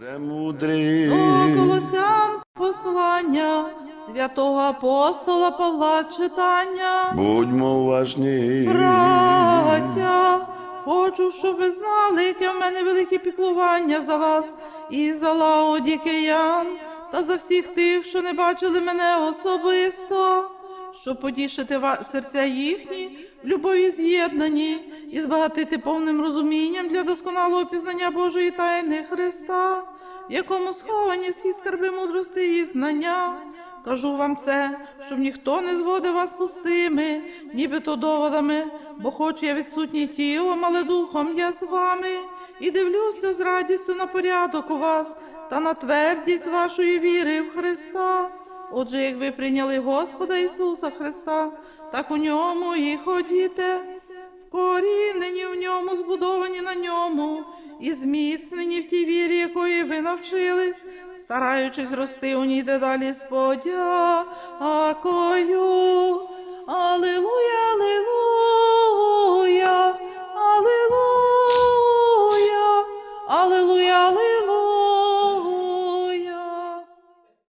Премудрий. Колосян послання святого апостола Павла читання. Будьмо уважні. Браття, хочу, щоб ви знали, яке в мене велике піклування за вас і за лаодікеян, та за всіх тих, що не бачили мене особисто, щоб потішити серця їхні в любові з'єднані і збагатити повним розумінням для досконалого пізнання Божої тайни Христа, в якому сховані всі скарби мудрости і знання. Кажу вам це, щоб ніхто не зводив вас пустими, нібито доводами, бо хоч я відсутній тілом, але духом я з вами, і дивлюся з радістю на порядок у вас та на твердість вашої віри в Христа. Отже, як ви прийняли Господа Ісуса Христа, так у ньому і ходіте, вкорінені в ньому, збудовані на ньому, і зміцнені в тій вірі, якої ви навчились, стараючись рости у ній дедалі з подякою. Алілуя, алілуя.